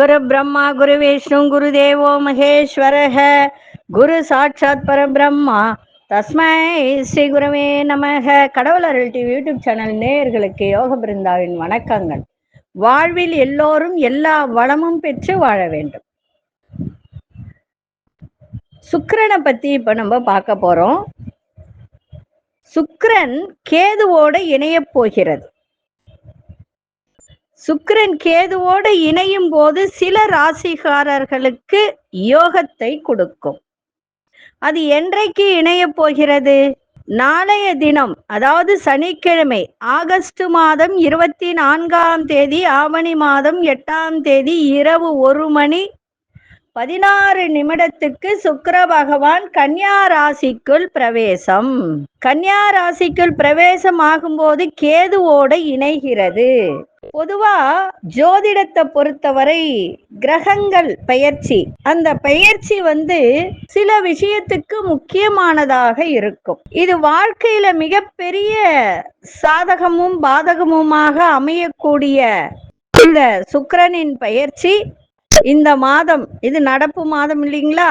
குரு பிரம்மா குரு விஷ்ணு குரு தேவோ மகேஸ்வரக குரு சாட்சாத் பரபிரம்மா. தஸ்மை ஸ்ரீ குருவே நமக. கடவுள் அருள் டிவி யூடியூப் சேனல் நேயர்களுக்கு யோக பிருந்தாவின் வணக்கங்கள். வாழ்வில் எல்லோரும் எல்லா வளமும் பெற்று வாழ வேண்டும். சுக்கரனை பத்தி இப்ப நம்ம பார்க்க போறோம். சுக்கரன் கேதுவோட இணையப் போகிறது. சுக்கிரன் கேதுவோடு இணையும் போது சில ராசிகாரர்களுக்கு யோகத்தை கொடுக்கும். அது என்றைக்கு இணைய போகிறது? நாளைய தினம் அதாவது சனிக்கிழமை ஆகஸ்ட் மாதம் இருபத்தி நான்காம் தேதி ஆவணி மாதம் எட்டாம் தேதி இரவு ஒரு மணி பதினாறு நிமிடத்துக்கு சுக்கர பகவான் கன்னியா ராசிக்குள் பிரவேசம். கன்னியா ராசிக்குள் பிரவேசம் ஆகும்போது கேதுவோட இணைகிறது. பொதுவா ஜோதிடத்தை பொறுத்தவரை கிரகங்கள் பெயர்ச்சி. அந்த பெயர்ச்சி வந்து சில விஷயத்துக்கு முக்கியமானதாக இருக்கும். இது வாழ்க்கையில மிகப்பெரிய சாதகமும் பாதகமுமாக அமையக்கூடிய இந்த சுக்கரனின் பயிற்சி இந்த மாதம் இது நடப்பு மாதம் இல்லைங்களா?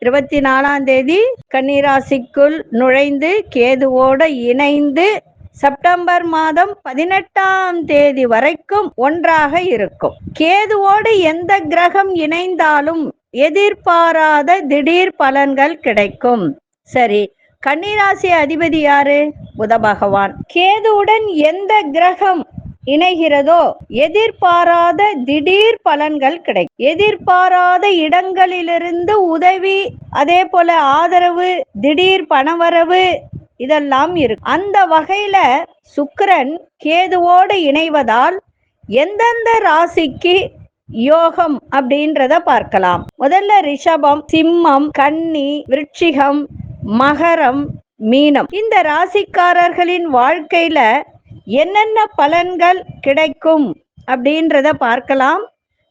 இருபத்தி நாலாம் தேதி கன்னிராசிக்குள் நுழைந்து கேதுவோட இணைந்து செப்டம்பர் மாதம் பதினெட்டாம் தேதி வரைக்கும் ஒன்றாக இருக்கும். கேதுவோடு எந்த கிரகம் இணைந்தாலும் எதிர்பாராத திடீர் பலன்கள் கிடைக்கும். சரி கன்னிராசி அதிபதி யாரு? புத பகவான். கேதுவுடன் எந்த கிரகம் இணைகிறதோ? எதிர்பாராத திடீர் பலன்கள் கிடைக்கும். எதிர்பாராத இடங்களிலிருந்து உதவி அதே போல ஆதரவு திடீர் பணவரவு இதெல்லாம் இருக்கு அந்த வகையில சுக்கரன் கேதுவோடு இணைவதால் எந்தெந்த ராசிக்கு யோகம் அப்படின்றத பார்க்கலாம். முதல்ல ரிஷபம் சிம்மம் கன்னி விருட்சிகம் மகரம் மீனம். இந்த ராசிக்காரர்களின் வாழ்க்கையில என்னென்ன பலன்கள் கிடைக்கும் அப்படின்றத பார்க்கலாம்.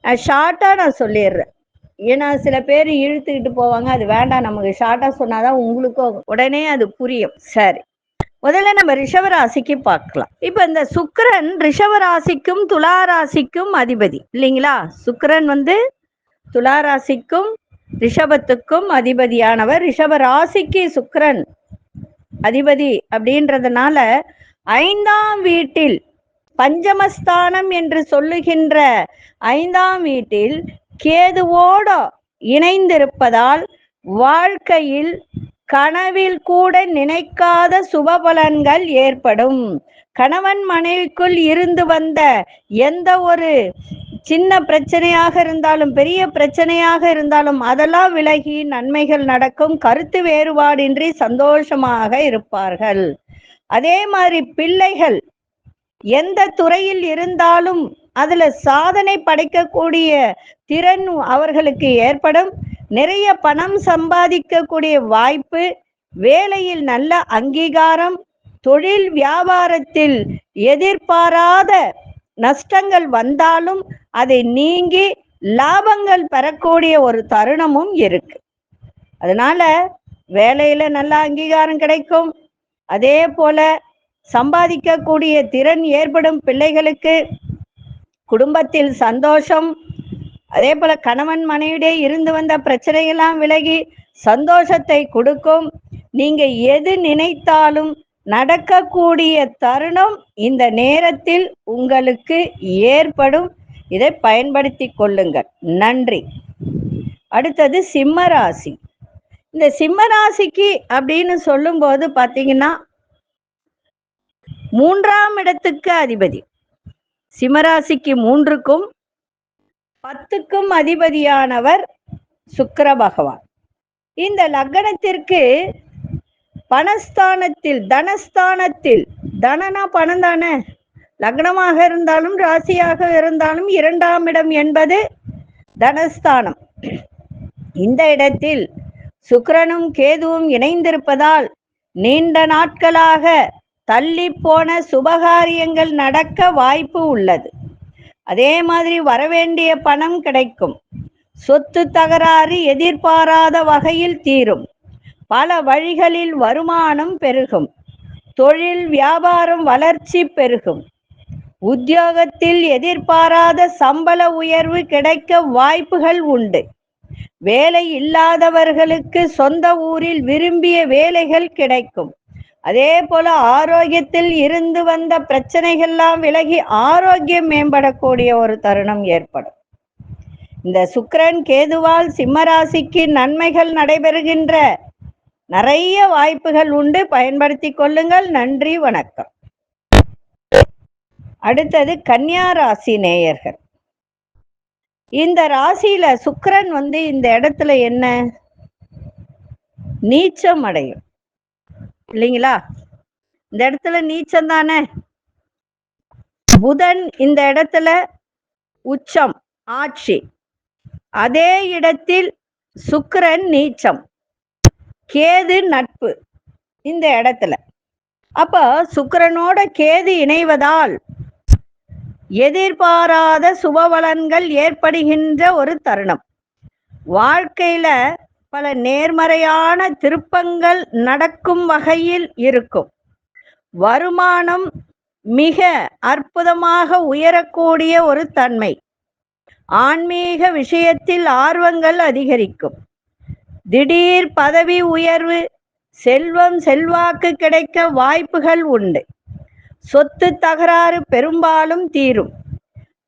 ஷார்ட்டாக நான் சொல்லிடுறேன். ஏன்னா சில பேர் இழுத்துக்கிட்டு போவாங்க. அது வேண்டாம். நமக்கு ஷார்ட்டாக சொன்னாதான் உங்களுக்கும் உடனே அது புரியும். சரி. முதல்ல நம்ம ரிஷவராசிக்கு பார்க்கலாம். இப்போ இந்த சுக்கரன் ரிஷவராசிக்கும் துளாராசிக்கும் அதிபதி. இல்லைங்களா? சுக்கரன் வந்து துலா ராசிக்கும் ரிஷபத்துக்கும் அதிபதியானவர். ரிஷவராசிக்கு சுக்கரன் அதிபதி அப்படின்றதுனால ஐந்தாம் வீட்டில் பஞ்சமஸ்தானம் என்று சொல்லுகின்ற ஐந்தாம் வீட்டில் கேதுவோட இணைந்திருப்பதால் வாழ்க்கையில் கனவில் கூட நினைக்காத சுபபலன்கள் ஏற்படும். கணவன் மனைவிக்குள் இருந்து வந்த எந்த ஒரு சின்ன பிரச்சனையாக இருந்தாலும் பெரிய பிரச்சனையாக இருந்தாலும் அதெல்லாம் விலகி நன்மைகள் நடக்கும். கருத்து வேறுபாடின்றி சந்தோஷமாக இருப்பார்கள். அதே மாதிரி பிள்ளைகள் எந்த துறையில் இருந்தாலும் அதுல சாதனை படைக்கக்கூடிய திறன் அவர்களுக்கு ஏற்படும். நிறைய பணம் சம்பாதிக்கக்கூடிய வாய்ப்பு வேலையில் நல்ல அங்கீகாரம் தொழில் வியாபாரத்தில் எதிர்பாராத நஷ்டங்கள் வந்தாலும் அதை நீங்கி லாபங்கள் பெறக்கூடிய ஒரு தருணமும் இருக்கு. அதனால வேலையில நல்ல அங்கீகாரம் கிடைக்கும். அதே போல சம்பாதிக்கக்கூடிய திறன் ஏற்படும் பிள்ளைகளுக்கு குடும்பத்தில் சந்தோஷம் அதே போல கணவன் மனைவிடையே இருந்து வந்த பிரச்சனையெல்லாம் விலகி சந்தோஷத்தை கொடுக்கும். நீங்க எது நினைத்தாலும் நடக்கக்கூடிய தருணம் இந்த நேரத்தில் உங்களுக்கு ஏற்படும். இதை பயன்படுத்தி கொள்ளுங்கள். நன்றி. அடுத்தது சிம்ம ராசி. இந்த சிம்மராசிக்கு அப்படின்னு சொல்லும்போது பாத்தீங்கன்னா மூன்றாம் இடத்துக்கு அதிபதி. சிம்மராசிக்கு மூன்றுக்கும் பத்துக்கும் அதிபதியானவர் சுக்கர பகவான். இந்த லக்னத்திற்கு பணஸ்தானத்தில் தனஸ்தானத்தில் தனனா பணம் தானே? லக்னமாக இருந்தாலும் ராசியாக இருந்தாலும் இரண்டாம் இடம் என்பது தனஸ்தானம். இந்த இடத்தில் சுக்கரனும் கேதுவும் இணைந்திருப்பதால் நீண்ட நாட்களாக தள்ளி போன சுபகாரியங்கள் நடக்க வாய்ப்பு உள்ளது. அதே மாதிரி வரவேண்டிய பணம் கிடைக்கும். சொத்து தகராறு எதிர்பாராத வகையில் தீரும். பல வழிகளில் வருமானம் பெருகும். தொழில் வியாபாரம் வளர்ச்சி பெருகும். உத்தியோகத்தில் எதிர்பாராத சம்பள உயர்வு கிடைக்க வாய்ப்புகள் உண்டு. வேலை இல்லாதவர்களுக்கு சொந்த ஊரில் விரும்பிய வேலைகள் கிடைக்கும். அதே போல ஆரோக்கியத்தில் இருந்து வந்த பிரச்சனைகள்லாம் விலகி ஆரோக்கியம் மேம்படக்கூடிய ஒரு தருணம் ஏற்படும். இந்த சுக்கரன் கேதுவால் சிம்மராசிக்கு நன்மைகள் நடைபெறுகின்ற நிறைய வாய்ப்புகள் உண்டு. பயன்படுத்தி கொள்ளுங்கள். நன்றி வணக்கம். அடுத்தது கன்னியா ராசி நேயர்கள். இந்த ராசியில சுக்கரன் வந்து இந்த இடத்துல என்ன? நீச்சம் அடையும். இல்லைங்களா? இந்த இடத்துல நீச்சம் தானே? புதன் இந்த இடத்துல உச்சம் ஆட்சி. அதே இடத்தில் சுக்கிரன் நீச்சம் கேது நட்பு இந்த இடத்துல. அப்ப சுக்கரனோட கேது இணைவதால் எதிர்பாராத சுபவளன்கள் ஏற்படுகின்ற ஒரு தருணம். வாழ்க்கையில பல நேர்மறையான திருப்பங்கள் நடக்கும் வகையில் இருக்கும். வருமானம் மிக அற்புதமாக உயரக்கூடிய ஒரு தன்மை. ஆன்மீக விஷயத்தில் ஆர்வங்கள் அதிகரிக்கும். திடீர் பதவி உயர்வு செல்வம் செல்வாக்கு கிடைக்க வாய்ப்புகள் உண்டு. சொத்து தகராறு பெரும்பாலும் தீரும்.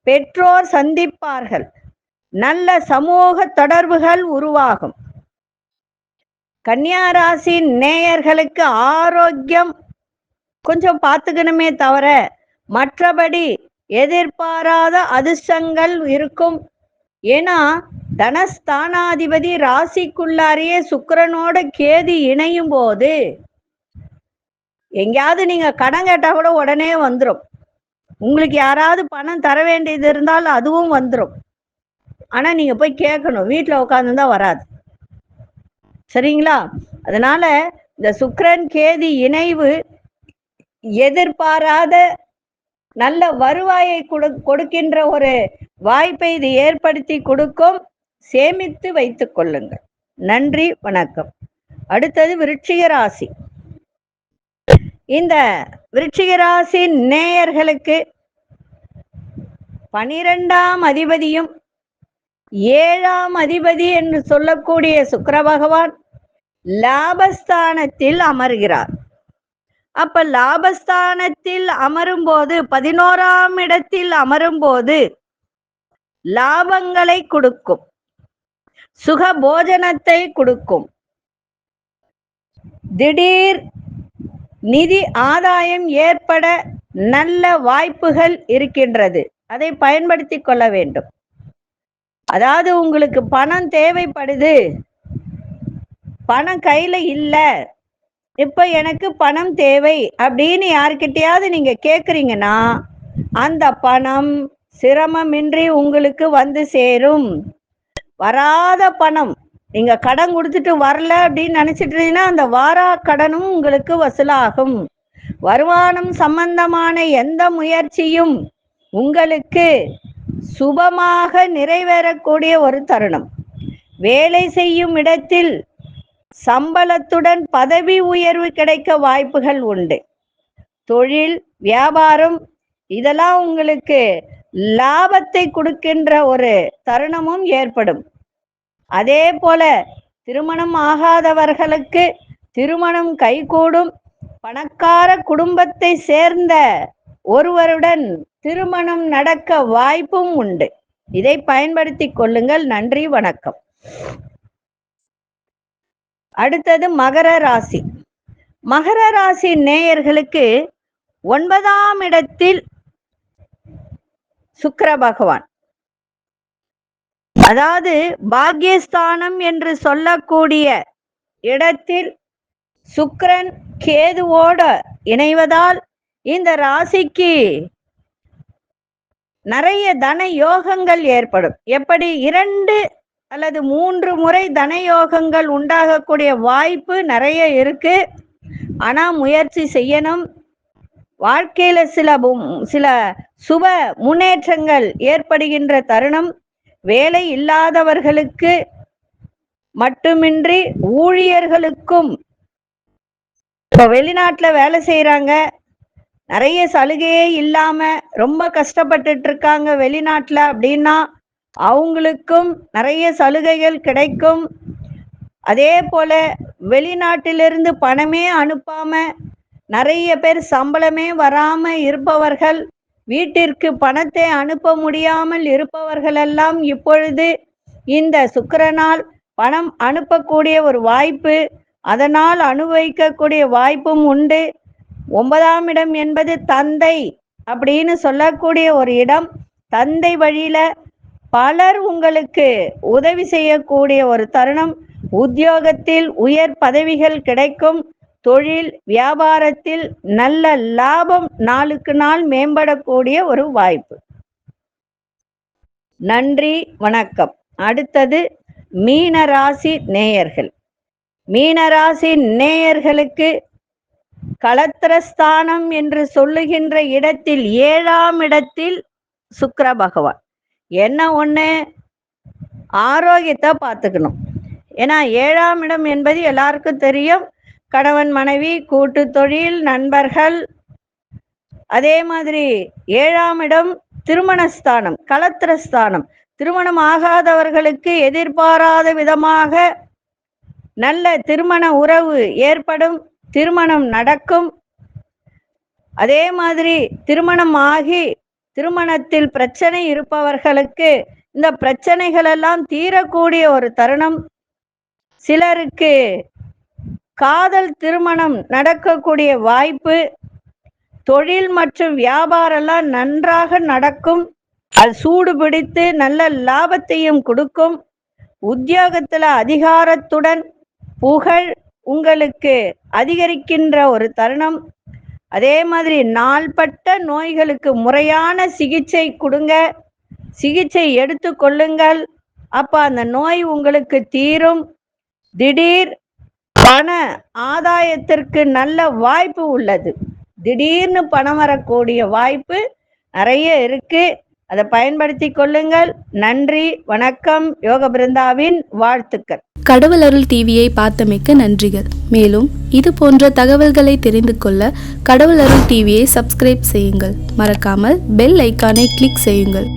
பெற்றோர் சந்திப்பார்கள். நல்ல சமூக தொடர்புகள் உருவாகும். கன்னியாராசி நேயர்களுக்கு ஆரோக்கியம் கொஞ்சம் பார்த்துக்கணுமே தவிர மற்றபடி எதிர்பாராத அதிர்ஷ்டங்கள் இருக்கும். ஏன்னா தனஸ்தானாதிபதி ராசிக்குள்ளாரியே சுக்கரனோட கேது இணையும் போது எங்கேயாவது நீங்க கடன் கேட்டா கூட உடனே வந்துடும் உங்களுக்கு யாராவது பணம் தர வேண்டியது இருந்தால் அதுவும் வந்துடும் ஆனா நீங்க போய் கேட்கணும். வீட்டுல உட்காந்துருந்தா வராது. சரிங்களா? அதனால இந்த சுக்கரன் கேதி இணைவு எதிர்பாராத நல்ல வருவாயை கொடு கொடுக்கின்ற ஒரு வாய்ப்பை இது ஏற்படுத்தி கொடுக்கும். சேமித்து வைத்துக் கொள்ளுங்கள். நன்றி வணக்கம். அடுத்தது விருட்சிக ராசி. இந்த விருச்சிகராசி நேயர்களுக்கு பனிரெண்டாம் அதிபதியும் ஏழாம் அதிபதி என்று சொல்லக்கூடிய சுக்கர பகவான் லாபஸ்தானத்தில் அமர்கிறார். அப்ப லாபஸ்தானத்தில் அமரும் போது பதினோராம் இடத்தில் அமரும் போது லாபங்களை கொடுக்கும். சுக போஜனத்தை கொடுக்கும். திடீர் நிதி ஆதாயம் ஏற்பட நல்ல வாய்ப்புகள் இருக்கின்றது. அதை பயன்படுத்தி கொள்ள வேண்டும். அதாவது உங்களுக்கு பணம் தேவைப்படுது. பணம் கையில இல்ல. இப்ப எனக்கு பணம் தேவை அப்படின்னு யாருக்கிட்டையாவது நீங்க கேக்குறீங்கன்னா அந்த பணம் சிரமமின்றி உங்களுக்கு வந்து சேரும். வராத பணம் நீங்க கடன் கொடுத்துட்டு வரல அப்படின்னு நினைச்சிட்டு இருந்தீங்கன்னா அந்த வாரா கடனும் உங்களுக்கு வசூலாகும். வருமானம் சம்பந்தமான எந்த முயற்சியும் உங்களுக்கு சுபமாக நிறைவேறக்கூடிய ஒரு தருணம். வேலை செய்யும் இடத்தில் சம்பளத்துடன் பதவி உயர்வு கிடைக்க வாய்ப்புகள் உண்டு. தொழில் வியாபாரம் இதெல்லாம் உங்களுக்கு லாபத்தை கொடுக்கின்ற ஒரு தருணமும் ஏற்படும். அதே போல திருமணம் ஆகாதவர்களுக்கு திருமணம் கைகூடும் பணக்கார குடும்பத்தை சேர்ந்த ஒருவருடன் திருமணம் நடக்க வாய்ப்பும் உண்டு. இதை பயன்படுத்தி கொள்ளுங்கள். நன்றி வணக்கம். அடுத்தது மகர ராசி. மகர ராசி நேயர்களுக்கு ஒன்பதாம் இடத்தில் சுக்கர பகவான். அதாவது பாக்யஸ்தானம் என்று சொல்லக்கூடிய இடத்தில் சுக்கரன் கேதுவோட இணைவதால் இந்த ராசிக்கு நிறைய தன யோகங்கள் ஏற்படும். எப்படி? இரண்டு அல்லது மூன்று முறை தன யோகங்கள் உண்டாகக்கூடிய வாய்ப்பு நிறைய இருக்கு. ஆனா முயற்சி செய்யணும். வாழ்க்கையில சில சில சுப முன்னேற்றங்கள் ஏற்படுகின்ற தருணம். வேலை இல்லாதவர்களுக்கு மட்டுமின்றி ஊழியர்களுக்கும் இப்போ வெளிநாட்டில் வேலை செய்கிறாங்க நிறைய சலுகையே இல்லாமல் ரொம்ப கஷ்டப்பட்டுட்டு இருக்காங்க வெளிநாட்டில் அப்படின்னா அவங்களுக்கும் நிறைய சலுகைகள் கிடைக்கும். அதே போல வெளிநாட்டிலிருந்து பணமே அனுப்பாமல் நிறைய பேர் சம்பளமே வராமல் இருப்பவர்கள் வீட்டிற்கு பணத்தை அனுப்ப முடியாமல் இருப்பவர்களெல்லாம் இப்பொழுது இந்த சுக்கரனால் பணம் அனுப்பக்கூடிய ஒரு வாய்ப்பு அதனால் அனுபவிக்கக்கூடிய வாய்ப்பும் உண்டு. ஒன்பதாம் இடம் என்பது தந்தை அப்படின்னு சொல்லக்கூடிய ஒரு இடம். தந்தை வழியில பலர் உங்களுக்கு உதவி செய்யக்கூடிய ஒரு தருணம். உத்தியோகத்தில் உயர் பதவிகள் கிடைக்கும். தொழில் வியாபாரத்தில் நல்ல லாபம் நாளுக்கு நாள் மேம்படக்கூடிய ஒரு வாய்ப்பு. நன்றி வணக்கம். அடுத்தது மீனராசி நேயர்கள். மீனராசி நேயர்களுக்கு களத்திரஸ்தானம் என்று சொல்லுகின்ற இடத்தில் ஏழாம் இடத்தில் சுக்கர பகவான். என்ன ஒண்ணு? ஆரோக்கியத்தை பார்த்துக்கணும். ஏன்னா ஏழாம் இடம் என்பது எல்லாருக்கும் தெரியும். கணவன் மனைவி கூட்டு தொழில் நண்பர்கள். அதே மாதிரி ஏழாம் இடம் திருமணஸ்தானம் கலத்திரஸ்தானம். திருமணம் ஆகாதவர்களுக்கு எதிர்பாராத விதமாக நல்ல திருமண உறவு ஏற்படும். திருமணம் நடக்கும். அதே மாதிரி திருமணம் ஆகி திருமணத்தில் பிரச்சனை இருப்பவர்களுக்கு இந்த பிரச்சனைகள் எல்லாம் தீரக்கூடிய ஒரு தருணம். சிலருக்கு காதல் திருமணம் நடக்கக்கூடிய வாய்ப்பு தொழில் மற்றும் வியாபாரம் எல்லாம் நன்றாக நடக்கும். அது சூடு பிடித்து நல்ல லாபத்தையும் கொடுக்கும். உத்தியோகத்துல அதிகாரத்துடன் புகழ் உங்களுக்கு அதிகரிக்கின்ற ஒரு தருணம். அதே மாதிரி நாள்பட்ட நோய்களுக்கு முறையான சிகிச்சை கொடுங்க. சிகிச்சை எடுத்து கொள்ளுங்கள். அப்ப அந்த நோய் உங்களுக்கு தீரும். திடீர் பண ஆதாயத்திற்கு நல்ல வாய்ப்பு உள்ளது. திடீர்னு பணம் வரக்கூடிய வாய்ப்பு நிறைய இருக்கு. அதை பயன்படுத்தி கொள்ளுங்கள். நன்றி வணக்கம். யோக பிருந்தாவின் வாழ்த்துக்கள். கடவுள் அருள் டிவியை பார்த்தமைக்க நன்றிகள். மேலும் இது போன்ற தகவல்களை தெரிந்து கொள்ள கடவுள் அருள் டிவியை சப்ஸ்கிரைப் செய்யுங்கள். மறக்காமல் பெல் ஐக்கானை கிளிக் செய்யுங்கள்.